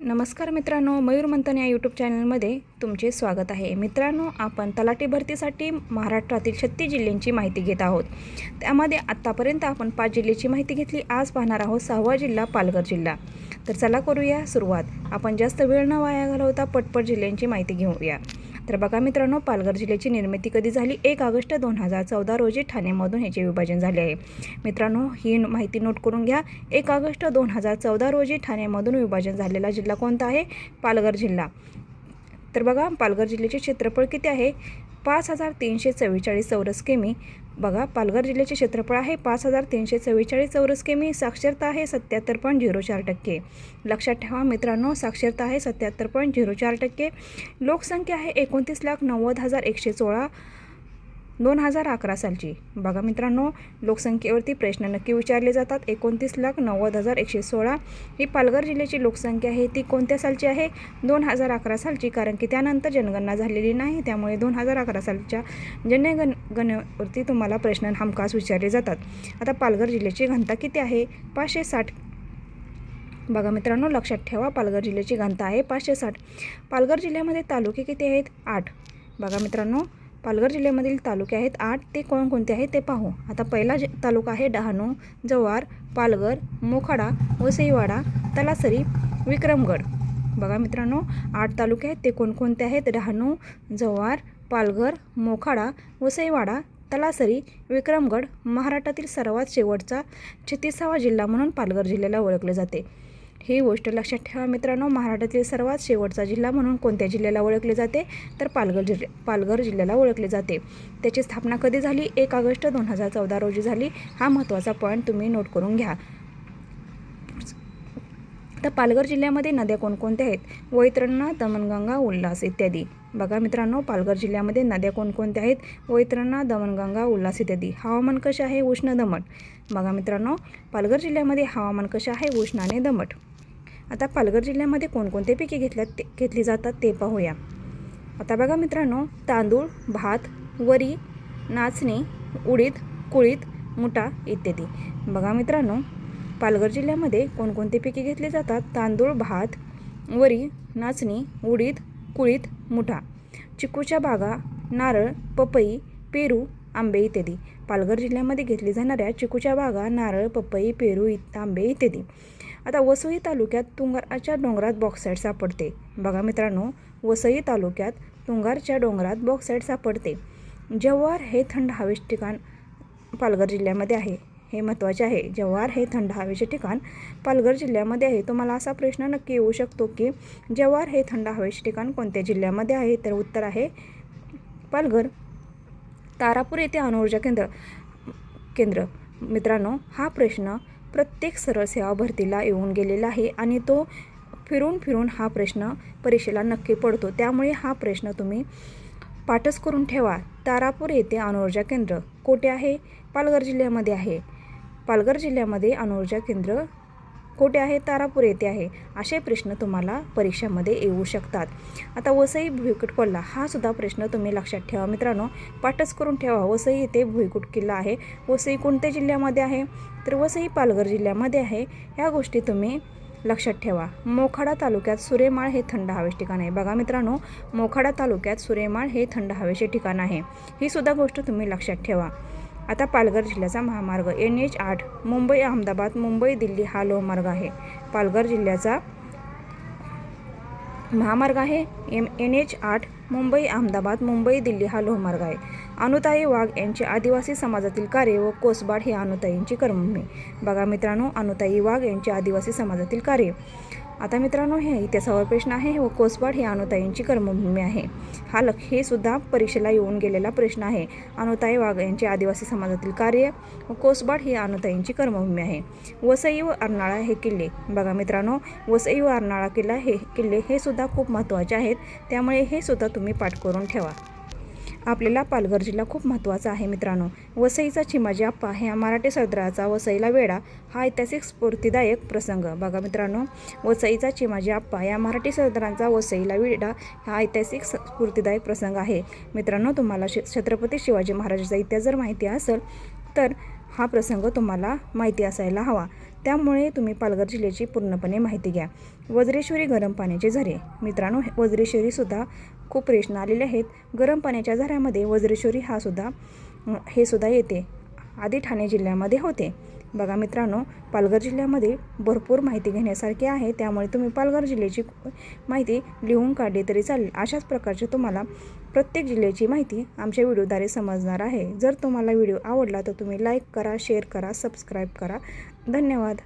नमस्कार मित्रांनो मयूर मंथन या यूट्यूब चॅनलमध्ये तुमचे स्वागत आहे. मित्रांनो आपण तलाठी भरतीसाठी महाराष्ट्रातील छत्तीस जिल्ह्यांची माहिती घेत आहोत. त्यामध्ये आत्तापर्यंत आपण पाच जिल्ह्याची माहिती घेतली. आज पाहणार आहोत सहावा जिल्हा पालघर जिल्हा. तर चला करूया सुरुवात. आपण जास्त वेळ न वाया घालवता पटपट जिल्ह्यांची माहिती घेऊया. तर बघा मित्रांनो पालघर जिल्ह्याची निर्मिती कधी झाली? एक ऑगस्ट दोन हजार चौदा रोजी ठाणेमधून ह्याचे विभाजन झाले आहे. मित्रांनो ही माहिती नोट करून घ्या. एक ऑगस्ट दोन हजार चौदा रोजी ठाणेमधून विभाजन झालेला जिल्हा कोणता आहे? पालघर जिल्हा. तर बघा पालघर जिल्ह्याचे क्षेत्रफळ किती आहे? पाच हजार तीनशे चव्वेचाळीस चौरस किमी. बघा पालघर जिल्ह्याचे क्षेत्रफळ आहे पाच हजार तीनशे चव्वेचाळीस चौरस किमी साक्षरता आहे सत्याहत्तर पॉईंट झिरो चार टक्के. लक्षात ठेवा मित्रांनो साक्षरता आहे सत्याहत्तर पॉईंट झिरो चार टक्के. लोकसंख्या आहे एकोणतीस लाख नव्वद हजार एकशे सोळा. दोन हजार अकरा सालची. बघा मित्रांनो लोकसंख्येवरती प्रश्न नक्की विचारले जातात. एकोणतीस लाख नव्वद हजार एकशे सोळा ही पालघर जिल्ह्याची लोकसंख्या आहे. ती कोणत्या सालची आहे? दोन हजार अकरा सालची कारण की त्यानंतर जनगणना झालेली नाही. त्यामुळे दोन हजार अकरा सालच्या जनगण गणनेवरती तुम्हाला प्रश्न हमखास विचारले जातात. आता पालघर जिल्ह्याची घनता किती आहे? पाचशे साठ. बघा मित्रांनो लक्षात ठेवा पालघर जिल्ह्याची घनता आहे पाचशे साठ. पालघर जिल्ह्यामध्ये तालुके किती आहेत? आठ. बघा मित्रांनो पालघर जिल्ह्यामधील तालुके आहेत. आठ ते कोणकोणते आहेत ते पाहू. आता पहिला जे तालुका आहे डहाणू जव्हार पालघर मोखाडा वसईवाडा तलासरी विक्रमगड. बघा मित्रांनो आठ तालुके आहेत. ते कोणकोणते आहेत? डहाणू जव्हार पालघर मोखाडा वसईवाडा तलासरी विक्रमगड महाराष्ट्रातील सर्वात शेवटचा छत्तीसावा जिल्हा म्हणून पालघर जिल्ह्याला ओळखले जाते. ही गोष्ट लक्षात ठेवा मित्रांनो महाराष्ट्रातील सर्वात शेवटचा जिल्हा म्हणून कोणत्या जिल्ह्याला ओळखले जाते? तर पालघर जिल्ह्या पालघर जिल्ह्याला ओळखले जाते. त्याची स्थापना कधी झाली? एक ऑगस्ट दोन हजार चौदा रोजी झाली. हा महत्त्वाचा पॉईंट तुम्ही नोट करून घ्या. तर पालघर जिल्ह्यामध्ये नद्या कोणकोणत्या आहेत? वैतरणा दमणगंगा उल्हास इत्यादी. बघा मित्रांनो पालघर जिल्ह्यामध्ये नद्या कोणकोणत्या आहेत? वैतरणा दमणगंगा उल्हास इत्यादी. हवामान कसे आहे? उष्ण दमट. बघा मित्रांनो पालघर जिल्ह्यामध्ये हवामान कसे आहे? उष्ण आणि दमट. आता पालघर जिल्ह्यामध्ये कोणकोणते पिके घेतल्या ते घेतली जातात ते पाहूया. आता बघा मित्रांनो तांदूळ भात वरी नाचणी उडीद कुळीत मुठा इत्यादी. बघा मित्रांनो पालघर जिल्ह्यामध्ये कोणकोणते पिके घेतली जातात? तांदूळ भात वरी नाचणी उडीद कुळीत मुठा. चिकूच्या बागा नारळ पपई पेरू आंबे इत्यादी. पालघर जिल्ह्यामध्ये घेतली जाणाऱ्या चिकूच्या बागा नारळ पपई पेरू इत आंबे इत्यादी. आता वसई तालुक्यात तुंगारच्या डोंगरात बॉक्साईड सापडते. बघा मित्रांनो वसई तालुक्यात तुंगारच्या डोंगरात बॉक्साईट सापडते. जव्हार हे थंड हवेचे ठिकाण पालघर जिल्ह्यामध्ये आहे. हे महत्त्वाचे आहे. जव्हार हे थंड हवेचे ठिकाण पालघर जिल्ह्यामध्ये आहे. तुम्हाला असा प्रश्न नक्की येऊ शकतो की जव्हार हे थंड हवेचे ठिकाण कोणत्या जिल्ह्यामध्ये आहे? तर उत्तर आहे पालघर. तारापूर येथे अणुऊर्जा केंद्र केंद्र. मित्रांनो हा प्रश्न प्रत्येक सरळ सेवा भरतीला येऊन गेलेला आहे आणि तो फिरून फिरून हा प्रश्न परीक्षेला नक्की पडतो. त्यामुळे हा प्रश्न तुम्ही पाठच करून ठेवा. तारापूर येथे अणुऊर्जा केंद्र कोठे आहे? पालघर जिल्ह्यामध्ये आहे. पालघर जिल्ह्यामध्ये अणुऊर्जा केंद्र कोठे आहे? तारापूर येथे आहे. असे प्रश्न तुम्हाला परीक्षामध्ये येऊ शकतात. आता वसई भुईकुट कोल्हा हा सुद्धा प्रश्न तुम्ही लक्षात ठेवा. मित्रांनो पाठच करून ठेवा. वसई येथे भुईकुट किल्ला आहे. वसई कोणत्या जिल्ह्यामध्ये आहे? तर वसई पालघर जिल्ह्यामध्ये आहे. ह्या गोष्टी तुम्ही लक्षात ठेवा. मोखाडा तालुक्यात सुरेमाळ हे थंड हवेचे ठिकाण आहे. बघा मित्रांनो मोखाडा तालुक्यात सुरेमाळ हे थंड हवेचे ठिकाण आहे. ही सुद्धा गोष्ट तुम्ही लक्षात ठेवा. आता पालघर जिल्ह्याचा महामार्ग. एन एच आठ मुंबई अहमदाबाद मुंबई दिल्ली हा लोहमार्ग आहे. पालघर जिल्ह्याचा महामार्ग आहे. एम एन एच आठ मुंबई अहमदाबाद मुंबई दिल्ली हा लोहमार्ग आहे. अनुताई वाघ यांचे आदिवासी समाजातील कार्य व कोसबाड हे अनुताईंची कर्मभूमी. बघा मित्रांनो अनुताई वाघ यांचे आदिवासी समाजातील कार्य. आता मित्रांनो हे इतिहासावर प्रश्न आहे. व कोसबाड ही अनुताईंची कर्मभूमी आहे. हा लख हे सुद्धा परीक्षेला येऊन गेलेला प्रश्न आहे. अनुताई वाघ यांचे आदिवासी समाजातील कार्य व कोसबाड ही अनुताईंची कर्मभूमी आहे. वसई व अर्नाळा हे किल्ले. बघा मित्रांनो वसई व अर्नाळा किल्ला हे किल्ले हे सुद्धा खूप महत्त्वाचे आहेत. त्यामुळे हे सुद्धा तुम्ही पाठ करून ठेवा. आपल्याला पालघर जिल्हा खूप महत्त्वाचा आहे मित्रांनो. वसईचा चिमाजी आप्पा ह्या मराठी सरदाराचा वसईला वेढा हा ऐतिहासिक स्फूर्तीदायक प्रसंग. बघा मित्रांनो वसईचा चिमाजी आप्पा या मराठी सरदारांचा वसईला वेढा हा ऐतिहासिक स्फूर्तीदायक प्रसंग आहे. मित्रांनो तुम्हाला श छत्रपती शिवाजी महाराजांचा इतिहास जर माहिती असेल तर हा प्रसंग तुम्हाला माहिती असायला हवा. त्यामुळे तुम्ही पालघर जिल्ह्याची पूर्णपणे माहिती घ्या. वज्रेश्वरी गरम पाण्याचे झरे. मित्रांनो वज्रेश्वरीसुद्धा खूप प्रश्न आलेले आहेत. गरम पाण्याच्या झऱ्यामध्ये वज्रेश्वरी हा सुद्धा हे सुद्धा येते. आधी ठाणे जिल्ह्यामध्ये होते. बघा मित्रांनो पालघर जिल्ह्यामध्ये भरपूर माहिती घेण्यासारखी आहे. त्यामुळे तुम्ही पालघर जिल्ह्याची माहिती लिहून काढली तरी चालेल. अशाच प्रकारचे तुम्हाला प्रत्येक जिल्ह्याची माहिती आमच्या व्हिडिओद्वारे समजणार आहे. जर तुम्हाला व्हिडिओ आवडला तर तुम्ही लाईक करा शेअर करा सबस्क्राईब करा. धन्यवाद.